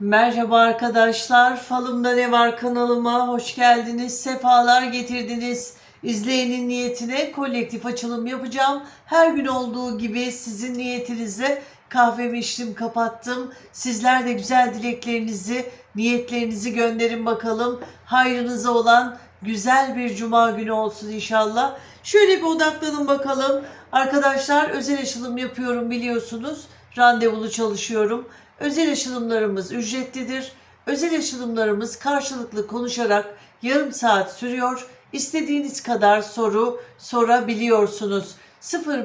Merhaba arkadaşlar. Falımda ne var kanalıma hoş geldiniz. Sefalar getirdiniz. İzleyenin niyetine kolektif açılım yapacağım. Her gün olduğu gibi sizin niyetinize kahvemi içtim kapattım. Sizler de güzel dileklerinizi, niyetlerinizi gönderin bakalım. Hayrınıza olan güzel bir cuma günü olsun inşallah. Şöyle bir odaklanın bakalım. Arkadaşlar özel açılım yapıyorum biliyorsunuz. Randevulu çalışıyorum. Özel açılımlarımız ücretlidir. Özel açılımlarımız karşılıklı konuşarak yarım saat sürüyor. İstediğiniz kadar soru sorabiliyorsunuz.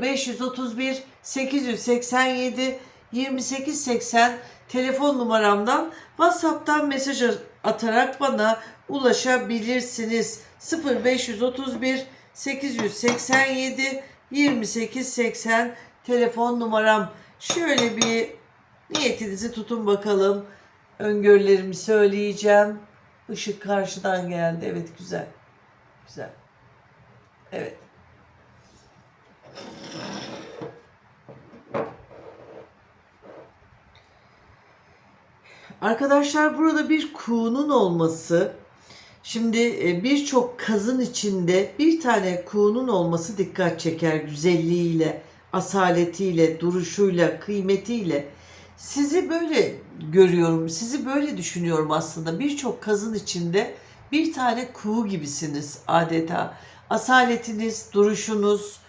0531 887 2880 telefon numaramdan WhatsApp'tan mesaj atarak bana ulaşabilirsiniz. 0531 887 2880 telefon numaram. Şöyle bir Niyetinizi tutun bakalım. Öngörülerimi söyleyeceğim. Işık karşıdan geldi. Evet güzel. Güzel. Evet. Arkadaşlar burada bir kuğunun olması Şimdi e, birçok kazın içinde bir tane kuğunun olması dikkat çeker güzelliğiyle, asaletiyle, duruşuyla, kıymetiyle. Sizi böyle görüyorum, sizi böyle düşünüyorum aslında. Birçok kazın içinde bir tane kuğu gibisiniz adeta. Asaletiniz, duruşunuz,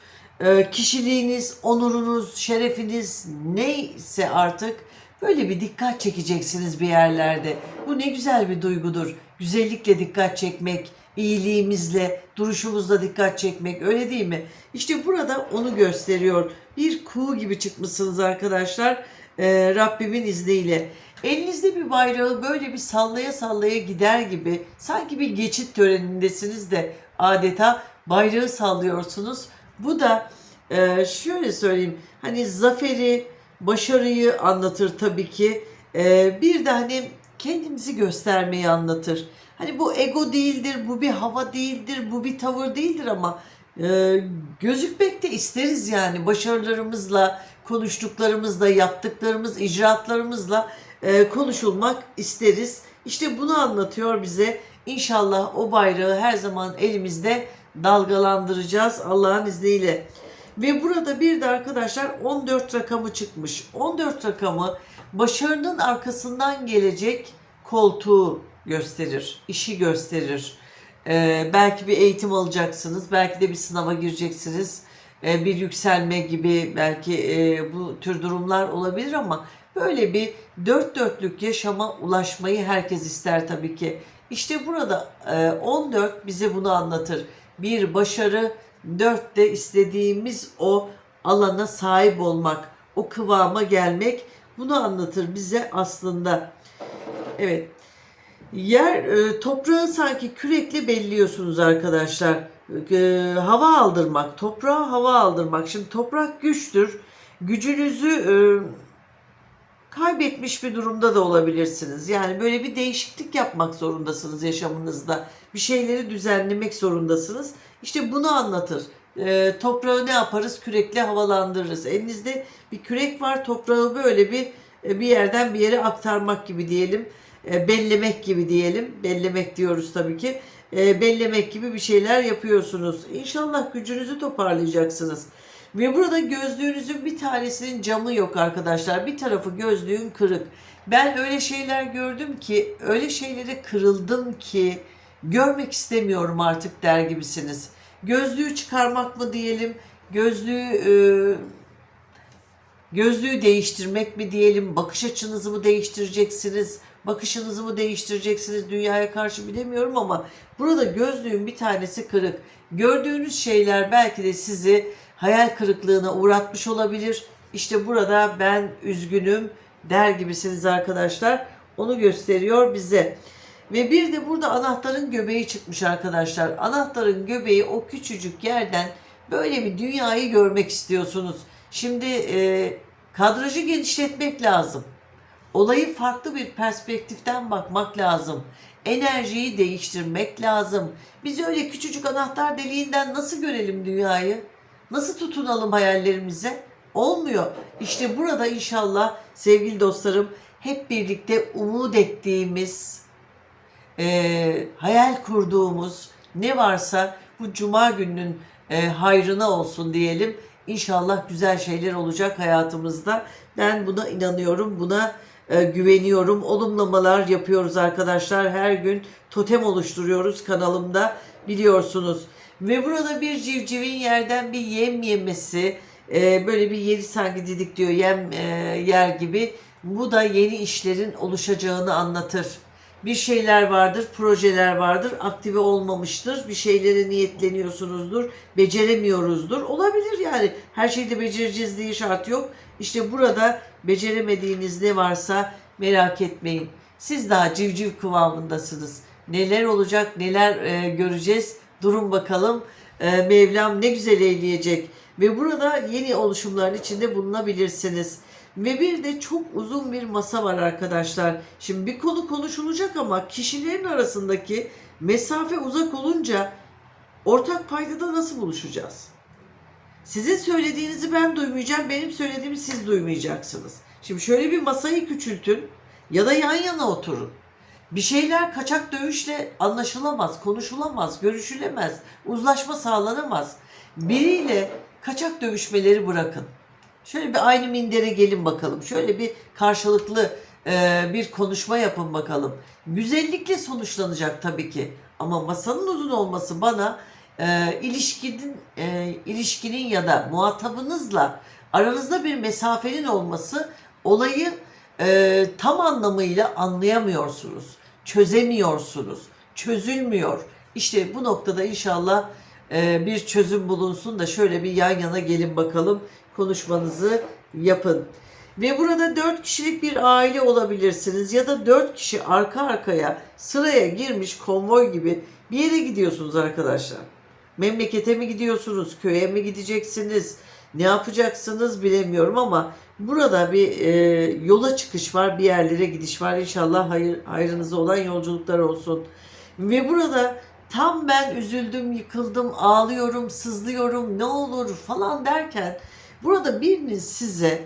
e, kişiliğiniz, onurunuz, şerefiniz neyse artık böyle bir dikkat çekeceksiniz bir yerlerde. Bu ne güzel bir duygudur. Güzellikle dikkat çekmek, iyiliğimizle, duruşumuzla dikkat çekmek öyle değil mi? İşte burada onu gösteriyor. Bir kuğu gibi çıkmışsınız arkadaşlar e, Rabbimin izniyle. Elinizde bir bayrağı böyle bir sallaya sallaya gider gibi sanki bir geçit törenindesiniz de adeta bayrağı sallıyorsunuz. Bu da e, şöyle söyleyeyim hani zaferi, başarıyı anlatır tabii ki. E, bir de hani kendimizi göstermeyi anlatır. Hani bu ego değildir, bu bir hava değildir, bu bir tavır değildir ama e, gözükmek de isteriz yani başarılarımızla, konuştuklarımızla, yaptıklarımız, icraatlarımızla e, konuşulmak isteriz. İşte bunu anlatıyor bize. İnşallah o bayrağı her zaman elimizde dalgalandıracağız Allah'ın izniyle. Ve burada bir de arkadaşlar 14 rakamı çıkmış. 14 rakamı başarının arkasından gelecek koltuğu gösterir, işi gösterir. Ee, belki bir eğitim alacaksınız, belki de bir sınava gireceksiniz. Ee, bir yükselme gibi belki e, bu tür durumlar olabilir ama böyle bir dört dörtlük yaşama ulaşmayı herkes ister tabii ki. İşte burada e, 14 bize bunu anlatır. Bir başarı, dört de istediğimiz o alana sahip olmak, o kıvama gelmek bunu anlatır bize aslında. Evet. Yer e, toprağı sanki kürekle belliyorsunuz arkadaşlar. E, hava aldırmak, toprağa hava aldırmak. Şimdi toprak güçtür. Gücünüzü e, kaybetmiş bir durumda da olabilirsiniz. Yani böyle bir değişiklik yapmak zorundasınız yaşamınızda. Bir şeyleri düzenlemek zorundasınız. İşte bunu anlatır. E, toprağı ne yaparız? Kürekle havalandırırız. Elinizde bir kürek var. Toprağı böyle bir e, bir yerden bir yere aktarmak gibi diyelim. E, bellemek gibi diyelim. Bellemek diyoruz tabii ki. E, bellemek gibi bir şeyler yapıyorsunuz. İnşallah gücünüzü toparlayacaksınız. Ve burada gözlüğünüzün bir tanesinin camı yok arkadaşlar. Bir tarafı gözlüğün kırık. Ben öyle şeyler gördüm ki, öyle şeylere kırıldım ki görmek istemiyorum artık der gibisiniz. Gözlüğü çıkarmak mı diyelim, gözlüğü e, gözlüğü değiştirmek mi diyelim, bakış açınızı mı değiştireceksiniz, bakışınızı mı değiştireceksiniz dünyaya karşı bilemiyorum ama burada gözlüğün bir tanesi kırık. Gördüğünüz şeyler belki de sizi hayal kırıklığına uğratmış olabilir. İşte burada ben üzgünüm der gibisiniz arkadaşlar. Onu gösteriyor bize. Ve bir de burada anahtarın göbeği çıkmış arkadaşlar. Anahtarın göbeği o küçücük yerden böyle bir dünyayı görmek istiyorsunuz. Şimdi e, kadrajı genişletmek lazım. Olayı farklı bir perspektiften bakmak lazım. Enerjiyi değiştirmek lazım. Biz öyle küçücük anahtar deliğinden nasıl görelim dünyayı? Nasıl tutunalım hayallerimize? Olmuyor. İşte burada inşallah sevgili dostlarım hep birlikte umut ettiğimiz, e, hayal kurduğumuz ne varsa bu cuma gününün e, hayrına olsun diyelim. İnşallah güzel şeyler olacak hayatımızda. Ben buna inanıyorum, buna e, güveniyorum. Olumlamalar yapıyoruz arkadaşlar. Her gün totem oluşturuyoruz kanalımda biliyorsunuz. Ve burada bir civcivin yerden bir yem yemesi, e, böyle bir yeri sanki didik diyor yem e, yer gibi. Bu da yeni işlerin oluşacağını anlatır. Bir şeyler vardır, projeler vardır, aktive olmamıştır. Bir şeylere niyetleniyorsunuzdur, beceremiyoruzdur. Olabilir yani. Her şeyi de becereceğiz diye şart yok. İşte burada beceremediğiniz ne varsa merak etmeyin. Siz daha civciv kıvamındasınız. Neler olacak, neler e, göreceğiz. Durun bakalım. E, Mevlam ne güzel eyleyecek. Ve burada yeni oluşumların içinde bulunabilirsiniz. Ve bir de çok uzun bir masa var arkadaşlar. Şimdi bir konu konuşulacak ama kişilerin arasındaki mesafe uzak olunca ortak paydada nasıl buluşacağız? Sizin söylediğinizi ben duymayacağım, benim söylediğimi siz duymayacaksınız. Şimdi şöyle bir masayı küçültün ya da yan yana oturun. Bir şeyler kaçak dövüşle anlaşılamaz, konuşulamaz, görüşülemez, uzlaşma sağlanamaz. Biriyle kaçak dövüşmeleri bırakın. Şöyle bir aynı mindere gelin bakalım. Şöyle bir karşılıklı e, bir konuşma yapın bakalım. Güzellikle sonuçlanacak tabii ki. Ama masanın uzun olması bana e, ilişkinin e, ilişkinin ya da muhatabınızla aranızda bir mesafenin olması olayı e, tam anlamıyla anlayamıyorsunuz. Çözemiyorsunuz. Çözülmüyor. İşte bu noktada inşallah e, bir çözüm bulunsun da şöyle bir yan yana gelin bakalım konuşmanızı yapın. Ve burada dört kişilik bir aile olabilirsiniz ya da dört kişi arka arkaya sıraya girmiş konvoy gibi bir yere gidiyorsunuz arkadaşlar. Memlekete mi gidiyorsunuz, köye mi gideceksiniz, ne yapacaksınız bilemiyorum ama burada bir e, yola çıkış var, bir yerlere gidiş var. İnşallah hayır, hayrınıza olan yolculuklar olsun. Ve burada tam ben üzüldüm, yıkıldım, ağlıyorum, sızlıyorum, ne olur falan derken burada birinin size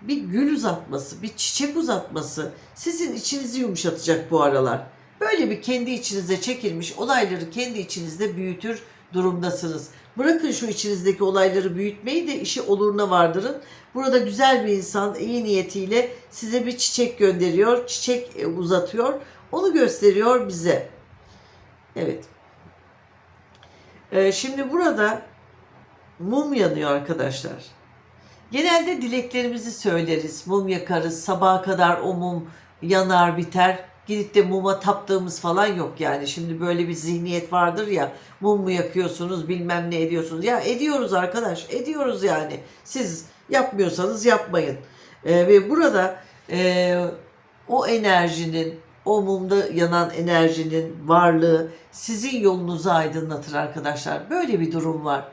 bir gül uzatması, bir çiçek uzatması sizin içinizi yumuşatacak bu aralar. Böyle bir kendi içinize çekilmiş olayları kendi içinizde büyütür durumdasınız. Bırakın şu içinizdeki olayları büyütmeyi de işi oluruna vardırın. Burada güzel bir insan iyi niyetiyle size bir çiçek gönderiyor, çiçek e, uzatıyor. Onu gösteriyor bize. Evet. Ee, şimdi burada mum yanıyor arkadaşlar. Genelde dileklerimizi söyleriz, mum yakarız, sabaha kadar o mum yanar biter. Gidip de muma taptığımız falan yok yani. Şimdi böyle bir zihniyet vardır ya, mum mu yakıyorsunuz bilmem ne ediyorsunuz. Ya ediyoruz arkadaş, ediyoruz yani. Siz yapmıyorsanız yapmayın. Ee, ve burada e, o enerjinin, o mumda yanan enerjinin varlığı sizin yolunuzu aydınlatır arkadaşlar. Böyle bir durum var.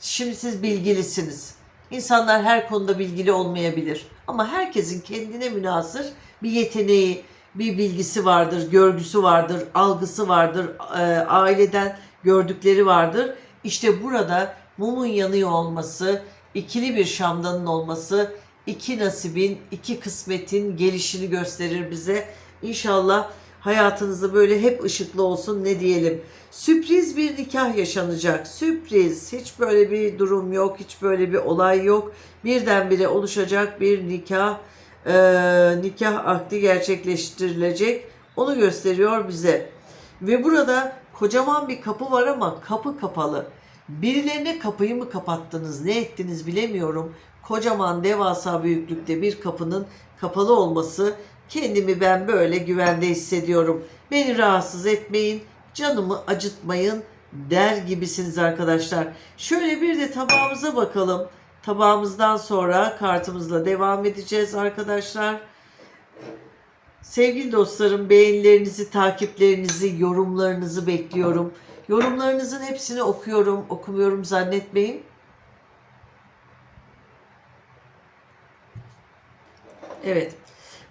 Şimdi siz bilgilisiniz. İnsanlar her konuda bilgili olmayabilir. Ama herkesin kendine münasır bir yeteneği, bir bilgisi vardır, görgüsü vardır, algısı vardır, e, aileden gördükleri vardır. İşte burada mumun yanıyor olması, ikili bir şamdanın olması, iki nasibin, iki kısmetin gelişini gösterir bize. İnşallah hayatınızda böyle hep ışıklı olsun ne diyelim. Sürpriz bir nikah yaşanacak. Sürpriz. Hiç böyle bir durum yok. Hiç böyle bir olay yok. Birdenbire oluşacak bir nikah e, nikah akdi gerçekleştirilecek. Onu gösteriyor bize. Ve burada kocaman bir kapı var ama kapı kapalı. Birilerine kapıyı mı kapattınız, ne ettiniz bilemiyorum. Kocaman devasa büyüklükte bir kapının kapalı olması kendimi ben böyle güvende hissediyorum. Beni rahatsız etmeyin, canımı acıtmayın der gibisiniz arkadaşlar. Şöyle bir de tabağımıza bakalım. Tabağımızdan sonra kartımızla devam edeceğiz arkadaşlar. Sevgili dostlarım beğenilerinizi, takiplerinizi, yorumlarınızı bekliyorum. Yorumlarınızın hepsini okuyorum, okumuyorum zannetmeyin. Evet.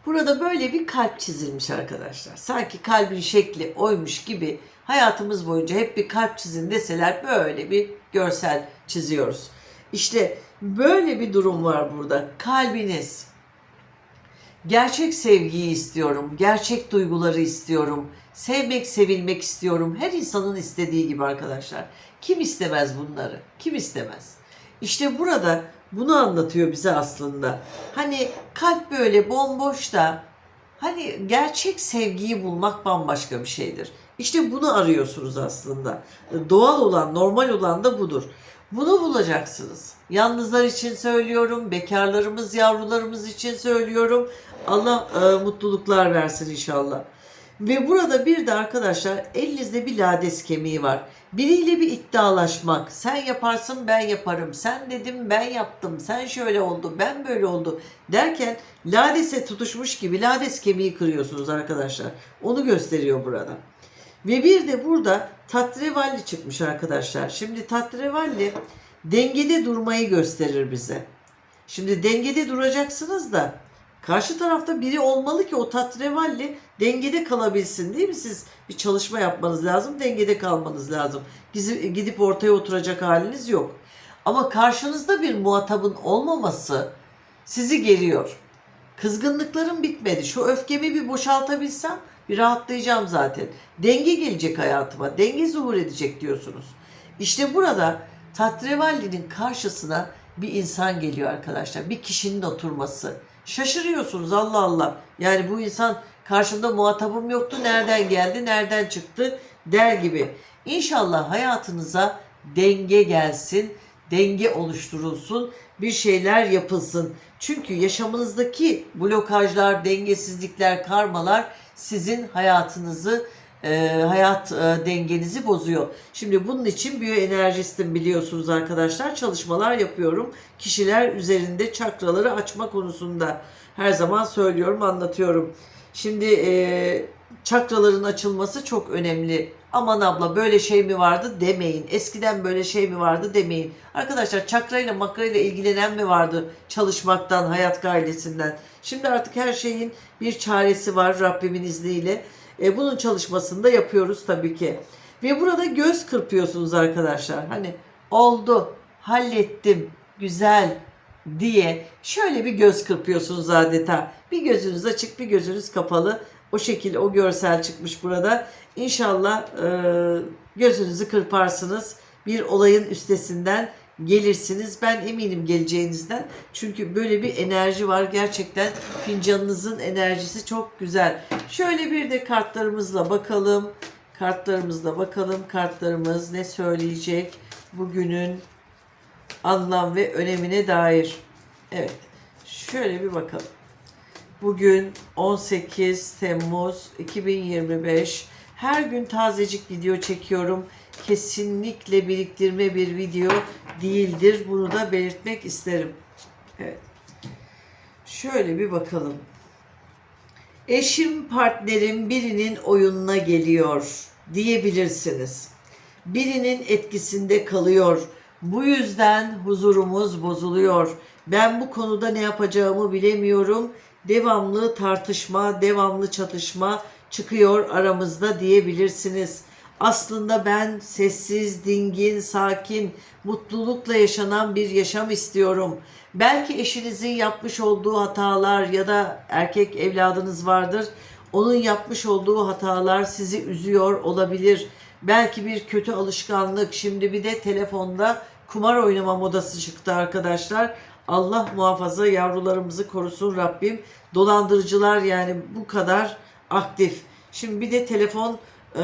Burada böyle bir kalp çizilmiş arkadaşlar. Sanki kalbin şekli oymuş gibi hayatımız boyunca hep bir kalp çizin deseler böyle bir görsel çiziyoruz. İşte böyle bir durum var burada. Kalbiniz Gerçek sevgiyi istiyorum. Gerçek duyguları istiyorum. Sevmek, sevilmek istiyorum. Her insanın istediği gibi arkadaşlar. Kim istemez bunları? Kim istemez? İşte burada bunu anlatıyor bize aslında. Hani kalp böyle bomboş da hani gerçek sevgiyi bulmak bambaşka bir şeydir. İşte bunu arıyorsunuz aslında. Doğal olan, normal olan da budur. Bunu bulacaksınız. Yalnızlar için söylüyorum, bekarlarımız, yavrularımız için söylüyorum. Allah e, mutluluklar versin inşallah. Ve burada bir de arkadaşlar elinizde bir lades kemiği var. Biriyle bir iddialaşmak. Sen yaparsın ben yaparım. Sen dedim ben yaptım. Sen şöyle oldu ben böyle oldu derken ladese tutuşmuş gibi lades kemiği kırıyorsunuz arkadaşlar. Onu gösteriyor burada. Ve bir de burada tatrevalli çıkmış arkadaşlar. Şimdi tatrevalli dengede durmayı gösterir bize. Şimdi dengede duracaksınız da karşı tarafta biri olmalı ki o tatrevalli dengede kalabilsin değil mi? Siz bir çalışma yapmanız lazım, dengede kalmanız lazım. Gidip ortaya oturacak haliniz yok. Ama karşınızda bir muhatabın olmaması sizi geriyor. Kızgınlıklarım bitmedi. Şu öfkemi bir boşaltabilsem bir rahatlayacağım zaten. Denge gelecek hayatıma. Denge zuhur edecek diyorsunuz. İşte burada Tatrevalli'nin karşısına bir insan geliyor arkadaşlar. Bir kişinin oturması. Şaşırıyorsunuz Allah Allah. Yani bu insan karşımda muhatabım yoktu. Nereden geldi, nereden çıktı der gibi. İnşallah hayatınıza denge gelsin, denge oluşturulsun, bir şeyler yapılsın. Çünkü yaşamınızdaki blokajlar, dengesizlikler, karmalar sizin hayatınızı e, hayat e, dengenizi bozuyor. Şimdi bunun için biyoenerjistim biliyorsunuz arkadaşlar. Çalışmalar yapıyorum. Kişiler üzerinde çakraları açma konusunda her zaman söylüyorum, anlatıyorum. Şimdi e, çakraların açılması çok önemli. Aman abla böyle şey mi vardı demeyin. Eskiden böyle şey mi vardı demeyin. Arkadaşlar çakrayla makrayla ilgilenen mi vardı çalışmaktan, hayat gailesinden? Şimdi artık her şeyin bir çaresi var Rabbimin izniyle. E, bunun çalışmasını da yapıyoruz tabii ki. Ve burada göz kırpıyorsunuz arkadaşlar. Hani oldu, hallettim, güzel diye şöyle bir göz kırpıyorsunuz adeta. Bir gözünüz açık, bir gözünüz kapalı. O şekilde o görsel çıkmış burada. İnşallah e, gözünüzü kırparsınız. Bir olayın üstesinden gelirsiniz. Ben eminim geleceğinizden. Çünkü böyle bir enerji var. Gerçekten fincanınızın enerjisi çok güzel. Şöyle bir de kartlarımızla bakalım. Kartlarımızla bakalım. Kartlarımız ne söyleyecek bugünün anlam ve önemine dair. Evet. Şöyle bir bakalım. Bugün 18 Temmuz 2025. Her gün tazecik video çekiyorum. Kesinlikle biriktirme bir video değildir. Bunu da belirtmek isterim. Evet. Şöyle bir bakalım. Eşim partnerim birinin oyununa geliyor diyebilirsiniz. Birinin etkisinde kalıyor. Bu yüzden huzurumuz bozuluyor. Ben bu konuda ne yapacağımı bilemiyorum. Devamlı tartışma, devamlı çatışma çıkıyor aramızda diyebilirsiniz. Aslında ben sessiz, dingin, sakin, mutlulukla yaşanan bir yaşam istiyorum. Belki eşinizin yapmış olduğu hatalar ya da erkek evladınız vardır. Onun yapmış olduğu hatalar sizi üzüyor olabilir. Belki bir kötü alışkanlık. Şimdi bir de telefonda kumar oynama modası çıktı arkadaşlar. Allah muhafaza yavrularımızı korusun Rabbim. Dolandırıcılar yani bu kadar aktif. Şimdi bir de telefon e,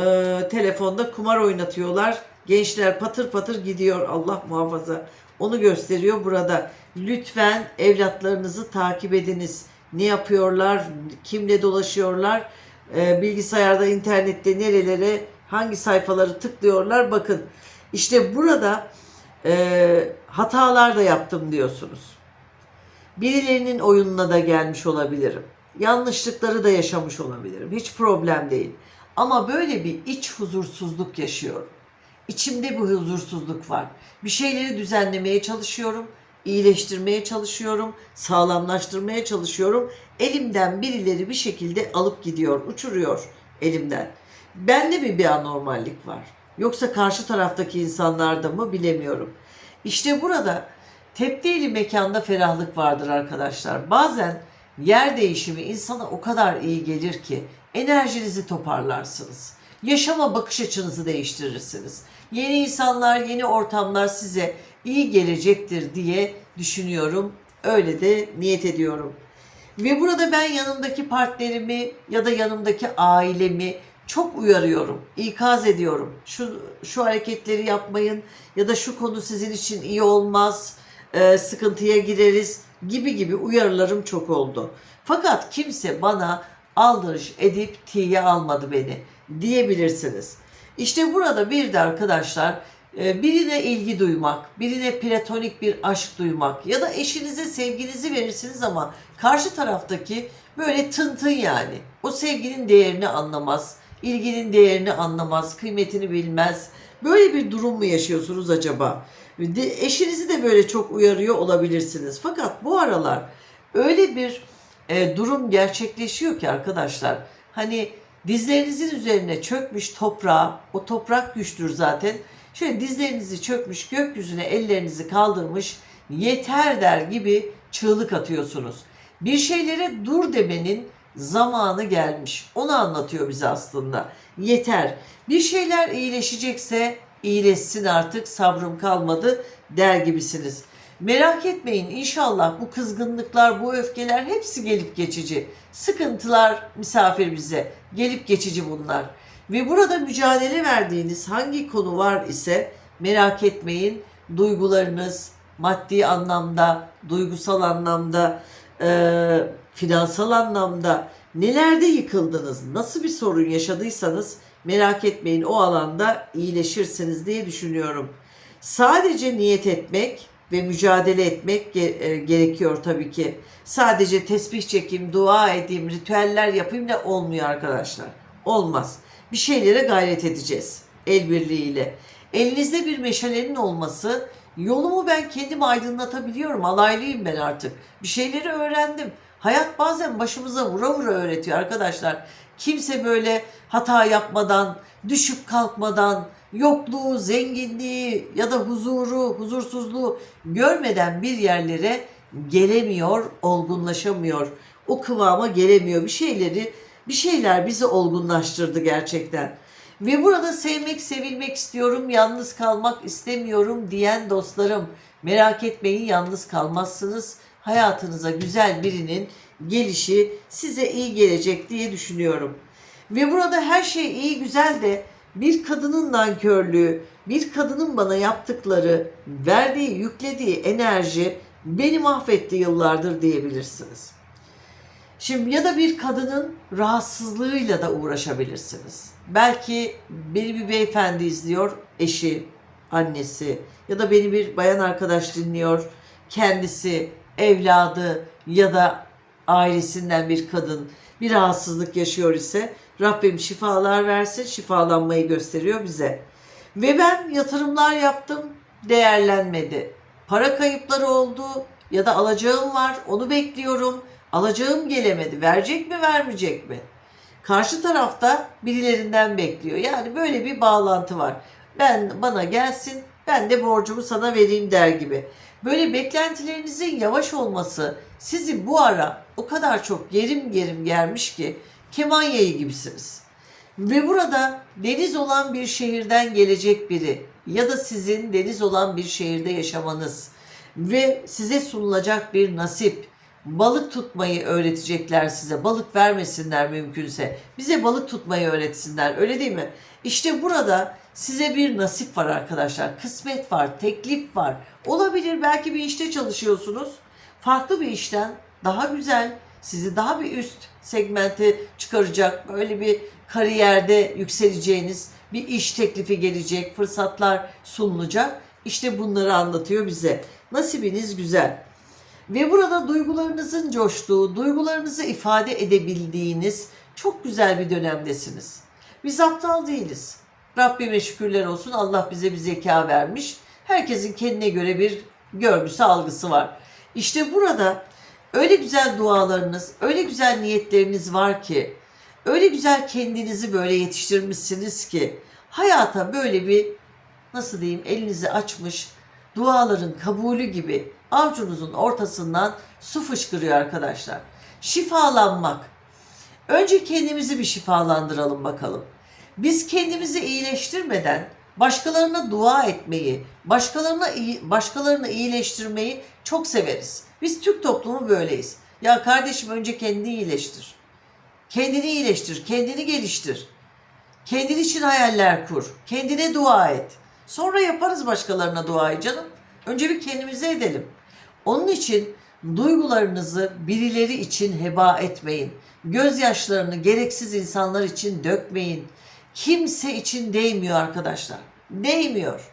telefonda kumar oynatıyorlar. Gençler patır patır gidiyor Allah muhafaza. Onu gösteriyor burada. Lütfen evlatlarınızı takip ediniz. Ne yapıyorlar, kimle dolaşıyorlar, e, bilgisayarda, internette nerelere, hangi sayfaları tıklıyorlar bakın. İşte burada e, hatalar da yaptım diyorsunuz. Birilerinin oyununa da gelmiş olabilirim. Yanlışlıkları da yaşamış olabilirim. Hiç problem değil. Ama böyle bir iç huzursuzluk yaşıyorum. İçimde bir huzursuzluk var. Bir şeyleri düzenlemeye çalışıyorum, iyileştirmeye çalışıyorum, sağlamlaştırmaya çalışıyorum. Elimden birileri bir şekilde alıp gidiyor, uçuruyor elimden. Bende mi bir anormallik var? Yoksa karşı taraftaki insanlarda mı bilemiyorum. İşte burada tepdili mekanda ferahlık vardır arkadaşlar. Bazen yer değişimi insana o kadar iyi gelir ki enerjinizi toparlarsınız. Yaşama bakış açınızı değiştirirsiniz. Yeni insanlar, yeni ortamlar size iyi gelecektir diye düşünüyorum. Öyle de niyet ediyorum. Ve burada ben yanımdaki partnerimi ya da yanımdaki ailemi çok uyarıyorum, ikaz ediyorum. Şu şu hareketleri yapmayın ya da şu konu sizin için iyi olmaz, e, sıkıntıya gireriz gibi gibi uyarılarım çok oldu. Fakat kimse bana aldırış edip tiye almadı beni diyebilirsiniz. İşte burada bir de arkadaşlar e, birine ilgi duymak, birine platonik bir aşk duymak ya da eşinize sevginizi verirsiniz ama karşı taraftaki böyle tın tın yani. O sevginin değerini anlamaz, ilginin değerini anlamaz, kıymetini bilmez. Böyle bir durum mu yaşıyorsunuz acaba? Eşinizi de böyle çok uyarıyor olabilirsiniz. Fakat bu aralar öyle bir e, durum gerçekleşiyor ki arkadaşlar. Hani dizlerinizin üzerine çökmüş toprağa, o toprak güçtür zaten. Şöyle dizlerinizi çökmüş, gökyüzüne ellerinizi kaldırmış, yeter der gibi çığlık atıyorsunuz. Bir şeylere dur demenin zamanı gelmiş. Onu anlatıyor bize aslında. Yeter. Bir şeyler iyileşecekse iyileşsin artık sabrım kalmadı der gibisiniz. Merak etmeyin inşallah bu kızgınlıklar, bu öfkeler hepsi gelip geçici. Sıkıntılar misafir bize. Gelip geçici bunlar. Ve burada mücadele verdiğiniz hangi konu var ise merak etmeyin duygularınız maddi anlamda, duygusal anlamda, e, finansal anlamda nelerde yıkıldınız, nasıl bir sorun yaşadıysanız merak etmeyin o alanda iyileşirsiniz diye düşünüyorum. Sadece niyet etmek ve mücadele etmek e, gerekiyor tabii ki. Sadece tesbih çekeyim, dua edeyim, ritüeller yapayım da olmuyor arkadaşlar. Olmaz. Bir şeylere gayret edeceğiz el birliğiyle. Elinizde bir meşalenin olması yolumu ben kendim aydınlatabiliyorum. Alaylıyım ben artık. Bir şeyleri öğrendim. Hayat bazen başımıza vura vura öğretiyor arkadaşlar. Kimse böyle hata yapmadan, düşüp kalkmadan, yokluğu, zenginliği ya da huzuru, huzursuzluğu görmeden bir yerlere gelemiyor, olgunlaşamıyor. O kıvama gelemiyor. Bir şeyleri, bir şeyler bizi olgunlaştırdı gerçekten. Ve burada sevmek, sevilmek istiyorum, yalnız kalmak istemiyorum diyen dostlarım merak etmeyin yalnız kalmazsınız. Hayatınıza güzel birinin gelişi size iyi gelecek diye düşünüyorum. Ve burada her şey iyi güzel de bir kadının nankörlüğü, bir kadının bana yaptıkları, verdiği, yüklediği enerji beni mahvetti yıllardır diyebilirsiniz. Şimdi ya da bir kadının rahatsızlığıyla da uğraşabilirsiniz. Belki beni bir beyefendi izliyor, eşi, annesi ya da beni bir bayan arkadaş dinliyor, kendisi, evladı ya da ailesinden bir kadın bir rahatsızlık yaşıyor ise Rabbim şifalar versin, şifalanmayı gösteriyor bize. Ve ben yatırımlar yaptım, değerlenmedi. Para kayıpları oldu ya da alacağım var, onu bekliyorum. Alacağım gelemedi. Verecek mi, vermeyecek mi? Karşı tarafta birilerinden bekliyor. Yani böyle bir bağlantı var. Ben bana gelsin, ben de borcumu sana vereyim der gibi. Böyle beklentilerinizin yavaş olması sizi bu ara o kadar çok gerim gerim germiş ki keman yayı gibisiniz. Ve burada deniz olan bir şehirden gelecek biri ya da sizin deniz olan bir şehirde yaşamanız ve size sunulacak bir nasip, balık tutmayı öğretecekler size. Balık vermesinler mümkünse. Bize balık tutmayı öğretsinler. Öyle değil mi? İşte burada size bir nasip var arkadaşlar. Kısmet var, teklif var. Olabilir belki bir işte çalışıyorsunuz. Farklı bir işten daha güzel, sizi daha bir üst segmente çıkaracak, böyle bir kariyerde yükseleceğiniz bir iş teklifi gelecek, fırsatlar sunulacak. İşte bunları anlatıyor bize. Nasibiniz güzel. Ve burada duygularınızın coştuğu, duygularınızı ifade edebildiğiniz çok güzel bir dönemdesiniz. Biz aptal değiliz. Rabbime şükürler olsun Allah bize bir zeka vermiş. Herkesin kendine göre bir görgüsü, algısı var. İşte burada öyle güzel dualarınız, öyle güzel niyetleriniz var ki, öyle güzel kendinizi böyle yetiştirmişsiniz ki hayata böyle bir nasıl diyeyim elinizi açmış duaların kabulü gibi avcunuzun ortasından su fışkırıyor arkadaşlar. Şifalanmak. Önce kendimizi bir şifalandıralım bakalım. Biz kendimizi iyileştirmeden başkalarına dua etmeyi, başkalarına başkalarını iyileştirmeyi çok severiz. Biz Türk toplumu böyleyiz. Ya kardeşim önce kendini iyileştir. Kendini iyileştir, kendini geliştir. Kendin için hayaller kur. Kendine dua et. Sonra yaparız başkalarına duayı canım. Önce bir kendimize edelim. Onun için duygularınızı birileri için heba etmeyin. Gözyaşlarını gereksiz insanlar için dökmeyin. Kimse için değmiyor arkadaşlar. Değmiyor.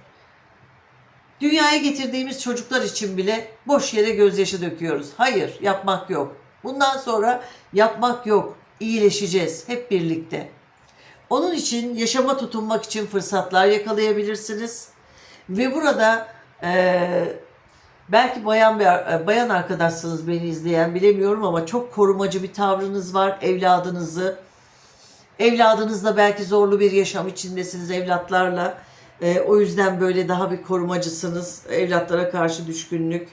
Dünyaya getirdiğimiz çocuklar için bile boş yere gözyaşı döküyoruz. Hayır, yapmak yok. Bundan sonra yapmak yok. İyileşeceğiz hep birlikte. Onun için yaşama tutunmak için fırsatlar yakalayabilirsiniz. Ve burada eee, belki bayan bir e, bayan arkadaşsınız beni izleyen bilemiyorum ama çok korumacı bir tavrınız var evladınızı. Evladınızla belki zorlu bir yaşam içindesiniz evlatlarla. Eee, o yüzden böyle daha bir korumacısınız. Evlatlara karşı düşkünlük.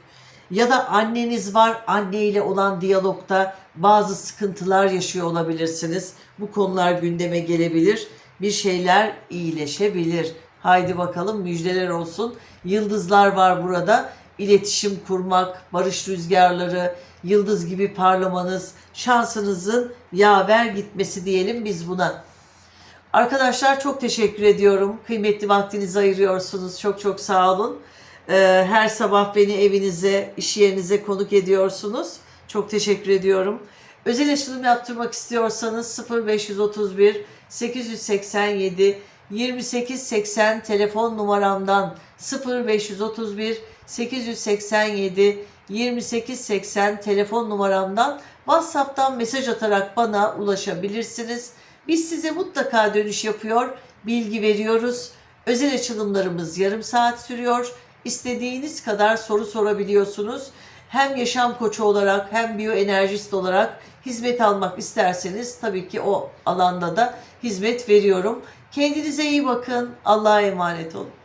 Ya da anneniz var, anneyle olan diyalogda bazı sıkıntılar yaşıyor olabilirsiniz. Bu konular gündeme gelebilir. Bir şeyler iyileşebilir. Haydi bakalım müjdeler olsun. Yıldızlar var burada. İletişim kurmak, barış rüzgarları, yıldız gibi parlamanız, şansınızın yaver gitmesi diyelim biz buna. Arkadaşlar çok teşekkür ediyorum. Kıymetli vaktinizi ayırıyorsunuz. Çok çok sağ olun. Ee, her sabah beni evinize, iş yerinize konuk ediyorsunuz. Çok teşekkür ediyorum. Özel açılım yaptırmak istiyorsanız 0531 887 2880 telefon numaramdan 0531 887 2880 telefon numaramdan WhatsApp'tan mesaj atarak bana ulaşabilirsiniz. Biz size mutlaka dönüş yapıyor, bilgi veriyoruz. Özel açılımlarımız yarım saat sürüyor. İstediğiniz kadar soru sorabiliyorsunuz. Hem yaşam koçu olarak hem biyoenerjist olarak hizmet almak isterseniz tabii ki o alanda da hizmet veriyorum. Kendinize iyi bakın. Allah'a emanet olun.